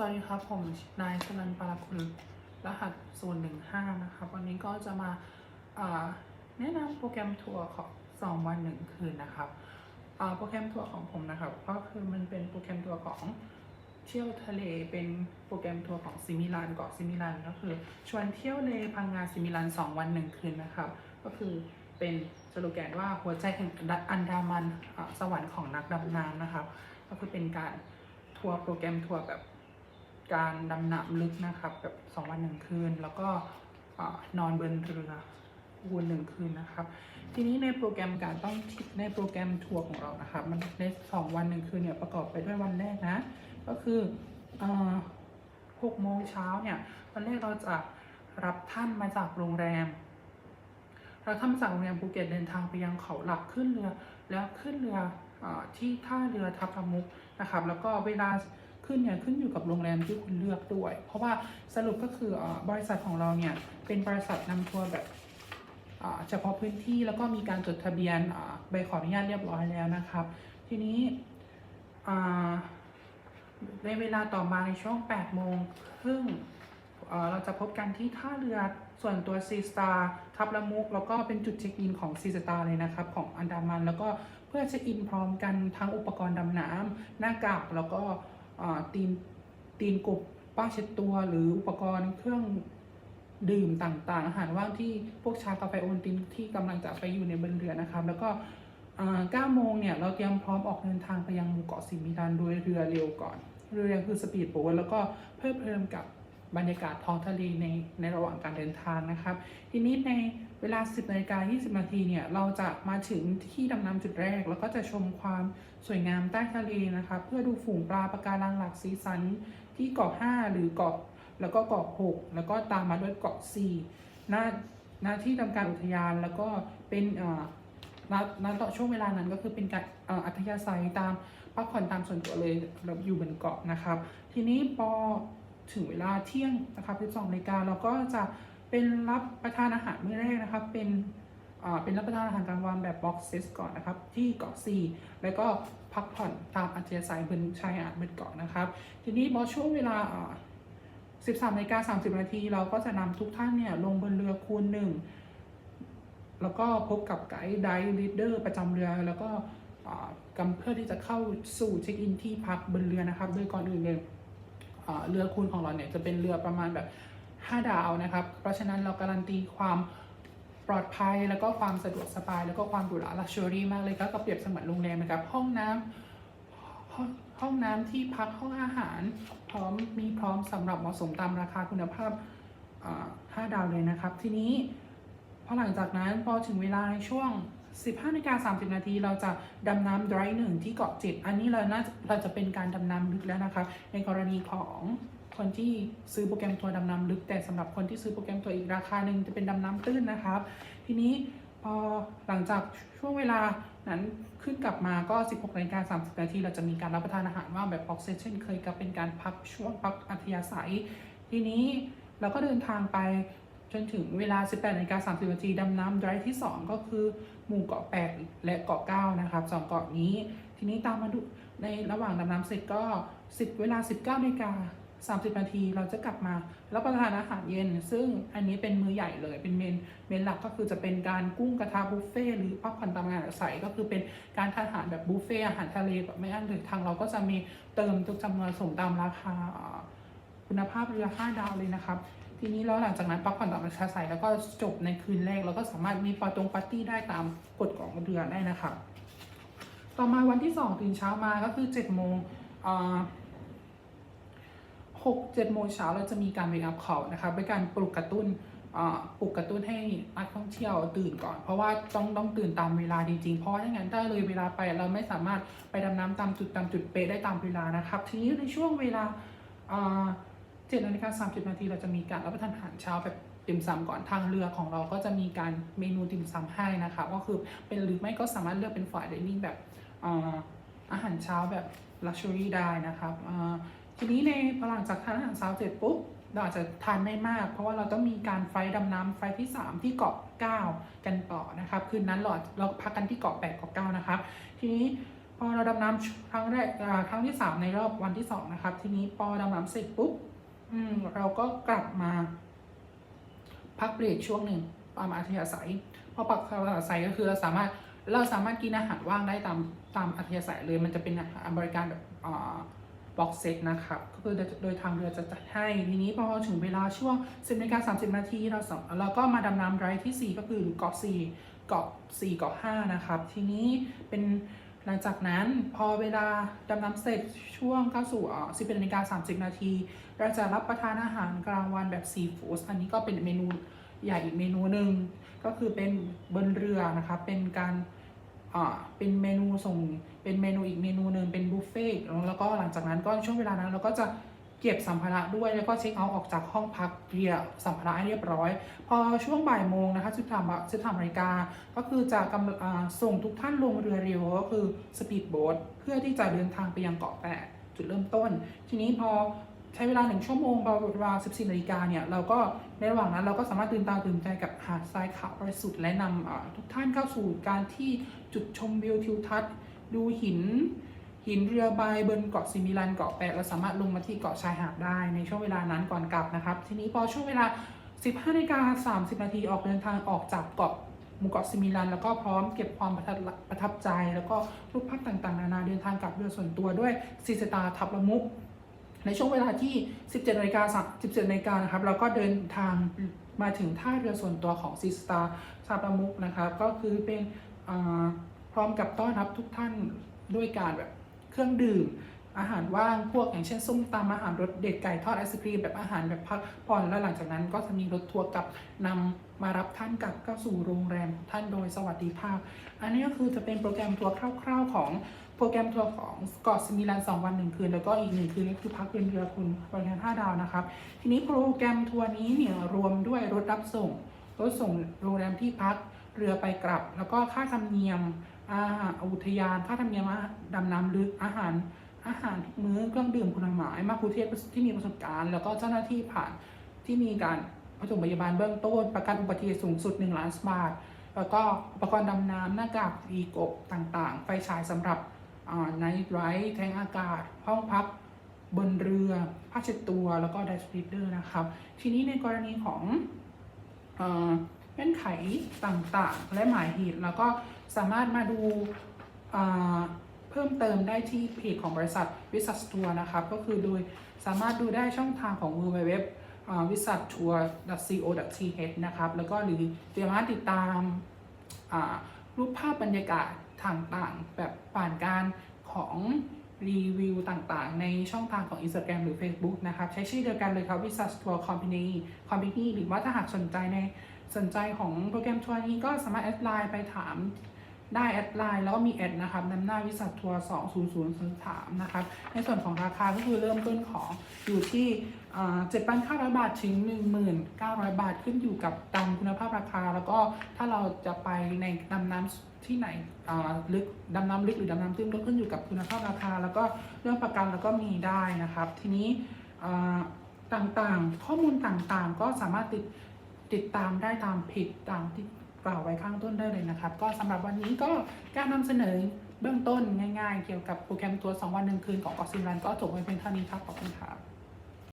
สวัสดีครับ ผมนายชนันปารคุณรหัสศูนย์หนึ่งห้านะครับ วันนี้ก็จะมาาแนะนำโปรแกรมทัวร์ของสองวันหนึ่งคืนนะครับโปรแกรมทัวร์ของผมนะครับ ก็คือมันเป็นโปรแกรมทัวร์ของเที่ยวทะเลเป็นโปรแกรมทัวร์ของซิมิลานเกาะซิมิลานก็คือชวนเที่ยวเลพังงาซิมิลานสองวันหนึ่งคืนนะครับ ก็คือเป็นสโลแกนว่าหัวใจแห่งอันดามันสวรรค์ของนักดำน้ำนะครับ ก็คือเป็นการทัวร์โปรแกรมทัวร์แบบ การดำน้ำลึกนะครับแบบสองวันหนึ่งคืน แล้วก็อนอนบนเรือวนหนึ่งคืนนะครับ ทีนี้ในโปรแกรมการต้องทิในโปรแกรมทัวร์ของเรานะครับ มันในสองวันหนึ่งคืนเนี่ยประกอบไปด้วยวันแรกนะ ก็คือหกโมงเช้าเนี่ยวันแรกเราจะรับท่านมาจากโรงแรมเราท่านมาจากโรงแรมภูเก็ตเดินทางไปยังเขาหลักขึ้นเรือ แล้วขึ้นเรืออที่ท่าเรือทับละมุกนะครับ แล้วก็เวลา ขึ้นเนี่ยขึ้นอยู่กับโรงแรมที่คุณเลือกด้วย เพราะว่าสรุปก็คืออบริษัทของเราเนี่ยเป็นบริษัทนำทัวร์แบบเฉพาะพื้นที่แล้วก็มีการจดทะเบียนใบขออนุญาตเรียบร้อยแล้วนะครับ ทีนี้ในเวลาต่อมาในช่วง 8 โมงครึ่งเราจะพบกันที่ท่าเรือส่วนตัวซีสตาร์ทับละมุก แล้วก็เป็นจุดเช็คอินของซีสตาร์เลยนะครับ ของอันดามัน แล้วก็เพื่อเช็คอินพร้อมกันทั้งอุปกรณ์ดำน้ำหน้ากากแล้วก็ ตีนตีนกบป้าเช็ดตัวหรืออุปกรณ์เครื่องดื่มต่างๆ อาหารว่างที่พวกชากาแฟโอนตินที่กำลังจะไปอยู่ในบนเรือนะครับ แล้วก็เอ่อ9โมงเนี่ยเราเตรียมพร้อมออกเดินทางไปยังหมู่เกาะสิมิลันโดยเรือเร็วก่อน เรือเร็วคือสปีดโบ๊ทแล้วก็เพิ่มเพิ่มกับบรรยากาศท้องทะเลในในระหว่างการเดินทางนะครับ ทีนี้ใน เวลา 10นาฬิกา20นาทีเนี่ย เราจะมาถึงที่ดำน้ำจุดแรก แล้วก็จะชมความสวยงามใต้ทะเลนะครับเพื่อดูฝูงปลาปะการังหลากสีสันที่เกาะ 5 หรือเกาะแล้วก็เกาะ 6 แล้วก็ตามมาด้วยเกาะ 4 หน้าหน้าที่ทำการอุทยานแล้วก็เป็นอ่อณณต่อช่วงเวลานั้นก็คือเป็นการอัธยาศัยตามพักผ่อนตามส่วนตัวเลยเราอยู่บนเกาะนะครับ ทีนี้พอถึงเวลาเที่ยงนะครับ12นาฬิกาเราก็จะ เป็นรับประทานอาหารมื้อแรกนะครับ เป็นเป็นรับประทานอาหารกลางวันแบบบ็อกเซสก่อนนะครับ ที่เกาะซีแล้วก็พักผ่อนตามอัธยาศัยบนชายหาดบนเกาะนะครับ ทีนี้พอช่วงเวลา 13นาฬิกา30 นาที เราก็จะนำทุกท่านเนี่ยลงบนเรือคูณหนึ่งแล้วก็พบกับไกด์ไดลีดเดอร์ประจำเรือ แล้วก็อ่ากำเพื่อที่จะเข้าสู่เช็คอินที่พักบนเรือนะครับ โดยก่อนอื่นเลยอ่าเรือคูณของเราเนี่ยจะเป็นเรือประมาณแบบ 5 ดาวนะครับ เพราะฉะนั้นเราการันตีความปลอดภัยแล้วก็ความสะดวกสบาย แล้วก็ความหรูหราลักชัวรี่มากเลยครับก็เปรียบเสมือนโรงแรมนะครับ ห้องน้ำห้องห้องน้ำที่พักห้องอาหาร พร้อมมีพร้อมสำหรับเหมาะสมตามราคาคุณภาพ5ดาวเลยนะครับ ทีนี้พอหลังจากนั้นพอถึงเวลาในช่วง 15นาฬิกา30 นาที เราจะดำน้ำ dry หนึ่งที่เกาะจ็ดอันนี้เราน่าเราจะเป็นการดำน้ำลึกแล้วนะคะ ในกรณีของ คนที่ซื้อโปรแกรมทัวดำน้ำลึก แต่สำหรับคนที่ซื้อโปรแกรมทัวอีกราคาหนึ่งจะเป็นดำน้ำตื้นนะครับ ทีนี้พอหลังจากช่วงเวลานั้นขึ้นกลับมาก็ 16นาฬิกา30นาทีเราจะมีการรับประทานอาหารว่างแบบ box set เช่นเคยกับเป็นการพักช่วงพักอัธยาศัย ทีนี้เราก็เดินทางไปจนถึงเวลา 18นาฬิกา30นาทีดำน้ำ drive ที่ 2 ก็คือหมู่เกาะ 8 และเกาะ 9 นะครับสองเกาะนี้ ทีนี้ตามมาดูในระหว่างดำน้ำเสร็จก็ 10 เวลา 19นาฬิกา 30 นาทีเราจะกลับมารับประทานอาหารเย็น ซึ่งอันนี้เป็นมือใหญ่เลยเป็นเมนเมนหลักก็คือจะเป็นการกุ้งกระทะบุฟเฟ่หรือพักผ่อนตามงานอาศัยก็คือเป็นการทานอาหารแบบบุฟเฟ่อาหารทะเลแบบไม่อั้นหรือทางเราก็จะมีเติมทุกจำนวนสมตามราคาคุณภาพเรือาดาวเลยนะครับทีนี้แล้วหลังจากนั้นพักผ่อนตามอัธยาศัยแล้วก็จบในคืนแรกเราก็สามารถมีปารตรงปาร์ตี้ได้ตามกฎของเรือได้นะครับต่อมาวันที่2ตื่นเช้ามาก็คือ7โมง 6 7โมงเช้าเราจะมีการ wake up call นะคะเป็นการปลุกกระตุ้นปลุกกระตุ้นให้นักท่องเที่ยวตื่นก่อน เพราะว่าต้องต้องตื่นตามเวลาจริงๆ เพราะถ้างั้นได้เลยเวลาไปเราไม่สามารถไปดำน้ำตามจุดตามจุดเป๊ะได้ตามเวลานะครับทีนี้ในช่วงเวลาเจ็ดนาฬิกาสามสิบนาทีเราจะมีการรับประทานอาหารเช้าแบบติ่มซำก่อนทางเรือของเราก็จะมีการเมนูติ่มซำให้นะคะก็คือเป็นหรือไม่ก็สามารถเลือกเป็นฝ่ายเดนิ่งแบบอาหารเช้าแบบลักชัวรี่ได้นะครับ ทีนี้ในพอหลังจากทานอาหารเช้าเสร็จปุ๊บเราอาจจะทานไม่มาก เพราะว่าเราต้องมีการไฟดำน้ำไฟที่ 3 ที่เกาะ 9 กันต่อนะครับ คืนนั้นเราเราพักกันที่เกาะ8เกาะ9นะครับ ทีนี้พอเราดำน้ำครั้งแรกอ่าครั้งที่สามในรอบวันที่สองนะครับ ทีนี้พอดำน้ำเสร็จปุ๊บอืมเราก็กลับมา พักเบรกช่วงหนึ่งตามอัธยาศัยพอปักอัธยาศัยก็คือเราสามารถเราสามารถกินอาหารว่างได้ตามตามอัธยาศัยเลย มันจะเป็นอาหารบริการแบบอ่า บ็อกเซตนะครับก็คือโดยทางเรือจะจัดให้ทีนี้พอถึงเวลาช่วง 10นาฬิกา30นาทีเราสามเราก็มาดำน้ำไรที่ 4 ก็คือเกาะ4เกาะ4เกาะ5นะครับ ทีนี้เป็นหลังจากนั้นพอเวลาดำน้ำเสร็จช่วงเข้าสู่11นาฬิกา30 นาทีเราจะรับประทานอาหารกลางวันแบบซีฟู้ดอันนี้ก็เป็นเมนูใหญ่อีกเมนูหนึ่งก็คือเป็นบนเรือนะครับเป็นการ เป็นเมนูส่งเป็นเมนูอีกเมนูหนึ่งเป็นบุฟเฟ่ต์แล้วก็หลังจากนั้นก็ช่วงเวลานั้นเราก็จะเก็บสัมภาระด้วยแล้วก็เช็คเอาท์ออกจากห้องพักเรียสัมภาระให้เรียบร้อย พอช่วงบ่ายโมงนะคะสิบสามสิบสามาฬิการก็คือจะกำส่งทุกท่านลงเรือเร็วก็คือสปีดโบ๊ทเพื่อที่จะเดินทางไปยังเกาะแปดจุดเริ่มต้น ทีนี้พอ ช้เวลาหนึ่งชั่วโมงพอเวลา14 นาฬิกาเนี่ย เราก็ในระหว่างนั้นเราก็สามารถตื่นตาตื่นใจกับหาดทรายขาวบริสุทธิ์และนำทุกท่านเข้าสู่การที่จุดชมวิวทิวทัศน์ ดูหิน หินเรือใบบนเกาะซิมิลันเกาะแปดเราสามารถลงมาที่เกาะชายหาดได้ในช่วงเวลานั้นก่อนกลับนะครับ ทีนี้พอช่วงเวลา 15นาฬิกา30 นาทีออกเดินทางออกจากเกาะหมู่เกาะซิมิลันแล้วก็พร้อมเก็บความประทับทบใจ แล้วก็รูปภาพต่างๆ นานาเดินทางกลับเรือส่วนตัวด้วยซีสตาทับละมุก ในช่วงเวลาที่ 17นาฬิกา17นาฬิกานะครับเราก็เดินทางมาถึงท่าเรือส่วนตัวของซีสตาร์ซาบามุกนะครับ ก็คือเป็นพร้อมกับต้อนรับทุกท่านด้วยการแบบเครื่องดื่ม อาหารว่างพวกอย่างเช่นส้มตำอาหารรสเด็ดไก่ทอดไอศครีมแบบอาหารแบบพักผ่อนแล้วหลังจากนั้นก็จะมีรถทัวร์กับนำมารับท่านกลับเข้าสู่โรงแรมท่านโดยสวัสดิภาพ อันนี้ก็คือจะเป็นโปรแกรมทัวร์คร่าว ๆของ โปรแกรมทัวร์ของเกาะสมิลัน2วัน 1 คืน แล้วก็อีก 1 คืนก็คือพักเป็นเรือคุณบริการ5ดาวนะครับ ทีนี้โปรแกรมทัวร์นี้เนี่ยรวมด้วยรถรับส่ง รถส่งโรงแรมที่พักเรือไปกลับ แล้วก็ค่าธรรมเนียมอาหารอุทยาน ค่าธรรมเนียมดำน้ำลึกอาหารอาหารทุกมื้อเครื่องดื่มคุณหมายมาคุเทศที่มีประสบการณ์ แล้วก็เจ้าหน้าที่ผ่านที่มีการผสมพยาบาลเบื้องต้น ประกันอุบัติเหตุสูงสุด 1 ล้านบาท แล้วก็อุปกรณ์ดำน้ำหน้ากากอีกบต่างๆ ไฟฉายสำหรับ ไนท์ไรท์แทงอากาศ ห้องพักบนเรือผ้าเช็ดตัวแล้วก็ไดสปีดเดอร์นะครับ ทีนี้ในกรณีของเอ่อเงื่อนไขต่างๆ และหมายเหตุแล้วก็สามารถมาดูเพิ่มเติมได้ที่เพจของบริษัทวิสัททัวร์นะครับ ก็คือโดยสามารถดูได้ช่องทางของ w w w วิสัททัวร์ co th นะครับ แล้วก็หรือสามารถติดตามรูปภาพบรรยากาศ ต่างๆ แบบผ่านการของรีวิวต่างๆ ในช่องทางของ Instagram หรือ Facebook นะครับ ใช้ชื่อเดียวกันเลยครับ Visas Tour Company Company หรือว่าถ้าหากสนใจในสนใจของโปรแกรมทัวร์นี้ก็สามารถแอดไลน์ไปถาม ได้แอดไลน์แล้วก็มีแอดนะครับนำหน้าวิสัททัวร์20003นะครับ ในส่วนของราคาก็คือเริ่มต้นของอยู่ที่เจ็ดพันห้าร้อยบาทถึงหนึ่งหมื่นเก้าร้อยบาทขึ้นอยู่กับตามคุณภาพราคา แล้วก็ถ้าเราจะไปในดำน้ำที่ไหนลึกดำน้ำลึกหรือดำน้ำตื้นก็ขึ้นอยู่กับคุณภาพราคา แล้วก็เรื่องประกันแล้วก็มีได้นะครับ ทีนี้ต่างๆ ข้อมูลต่างๆ ก็สามารถติดติดตามได้ตามเพจตามที่ กล่าวไว้ข้างต้นได้เลยนะครับ ก็สำหรับวันนี้ก็การนำเสนอเบื้องต้นง่าย ๆ เกี่ยวกับโปรแกรมตัว 2 วันหนึ่งคืนของกอซิมรันก็จบไปเป็นเท่านี้ครับขอบคุณครับ